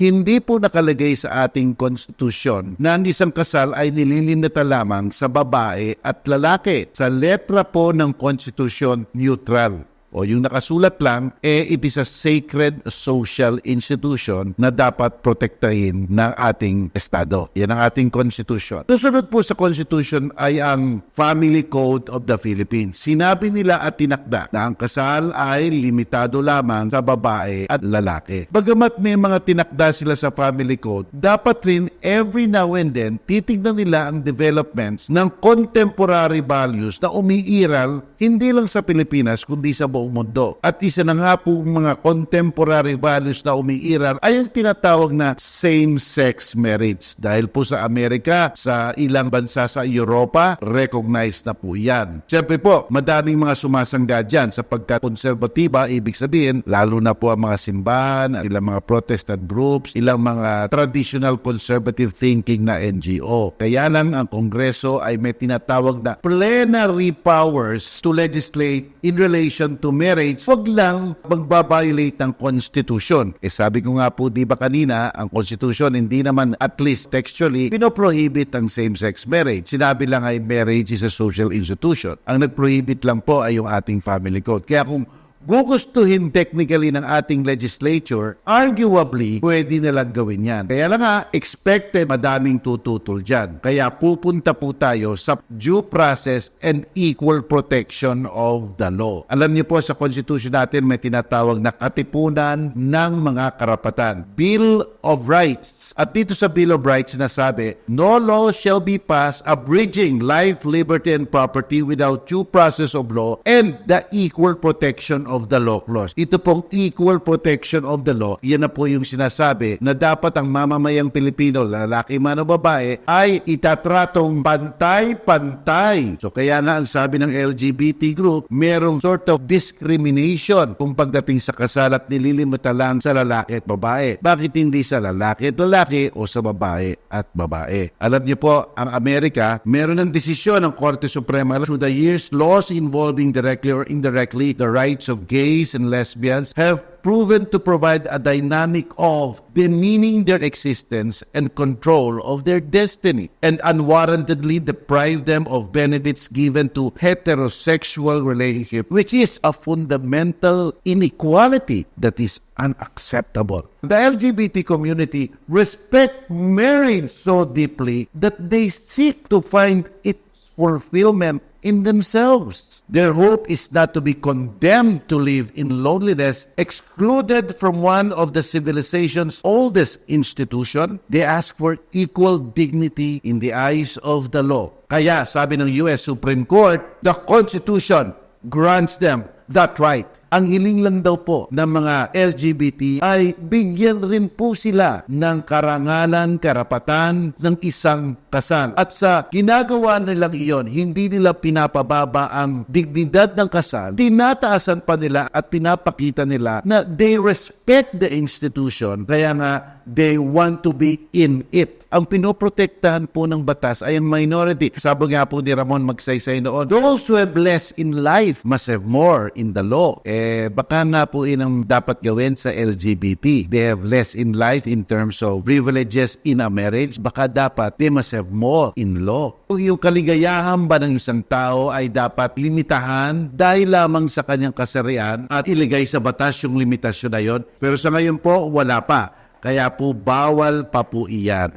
Hindi po nakalagay sa ating konstitusyon na ang isang kasal ay nililimita lamang sa babae at lalaki. Sa letra po ng konstitusyon, neutral. O yung nakasulat lang, eh it is a sacred social institution na dapat protektahin ng ating Estado. Yan ang ating Constitution. Susunod po sa Constitution ay ang Family Code of the Philippines. Sinabi nila at tinakda na ang kasal ay limitado lamang sa babae at lalaki. Bagamat may mga tinakda sila sa Family Code, dapat rin every now and then titignan nila ang developments ng contemporary values na umiiral hindi lang sa Pilipinas kundi sa buong mundo. At isa na nga po mga contemporary values na umiiral ay ang tinatawag na same-sex marriage. Dahil po sa Amerika, sa ilang bansa sa Europa, recognized na po yan. Siyempre po, madaming mga sumasangga dyan sapagkat konserbatiba, ibig sabihin, lalo na po ang mga simbahan, ang ilang mga protestant groups, ilang mga traditional conservative thinking na NGO. Kaya lang ang Kongreso ay may tinatawag na plenary powers to legislate in relation to marriage. Huwag lang magbabiolate ng Constitution. Eh sabi ko nga po, di ba kanina, ang Constitution hindi naman at least textually pinoprohibit ang same-sex marriage. Sinabi lang ay marriage is a social institution. Ang nag-prohibit lang po ay yung ating family code. Kaya kung gugustuhin technically ng ating legislature, arguably, pwede nilang gawin yan. Kaya lang nga, expected madaming tututol dyan. Kaya pupunta po tayo sa due process and equal protection of the law. Alam niyo po sa Constitution natin may tinatawag na katipunan ng mga karapatan. Bill of Rights. At dito sa Bill of Rights nasabi, no law shall be passed abridging life, liberty, and property without due process of law and the equal protection of the law clause. Ito pong equal protection of the law, yan na po yung sinasabi na dapat ang mamamayang Pilipino, lalaki man o babae, ay itatratong pantay-pantay. So kaya nga ang sabi ng LGBT group, merong sort of discrimination kung pagdating sa kasal at nililimita lang sa lalaki at babae. Bakit hindi sa lalaki at lalaki o sa babae at babae? Alam niyo po, ang Amerika, meron ng desisyon ng Korte Suprema through the years, laws involving directly or indirectly the rights of gays and lesbians have proven to provide a dynamic of demeaning their existence and control of their destiny and unwarrantedly deprive them of benefits given to heterosexual relationship which is a fundamental inequality that is unacceptable. The LGBT community respect marriage so deeply that they seek to find its fulfillment in themselves. Their hope is not to be condemned to live in loneliness, excluded from one of the civilization's oldest institution. They ask for equal dignity in the eyes of the law. Kaya sabi ng US Supreme Court, the Constitution grants them that right. Ang hiling lang daw po ng mga LGBT ay bigyan rin po sila ng karangalan, karapatan ng isang kasal. At sa ginagawa nilang iyon, hindi nila pinapababa ang dignidad ng kasal. Tinataasan pa nila at pinapakita nila na they respect the institution. Kaya nga, they want to be in it. Ang pinoprotektahan po ng batas ay ang minority. Sabi nga po ni Ramon Magsaysay noon, those who have less in life must have more in the law. Eh, baka nga po yun ang dapat gawin sa LGBT. They have less in life in terms of privileges in a marriage. Baka dapat they must have more in law. Yung kaligayahan ba ng isang tao ay dapat limitahan dahil lamang sa kanyang kasarian at iligay sa batas yung limitasyon na yon. Pero sa ngayon po, wala pa. Kaya po bawal pa po iyan.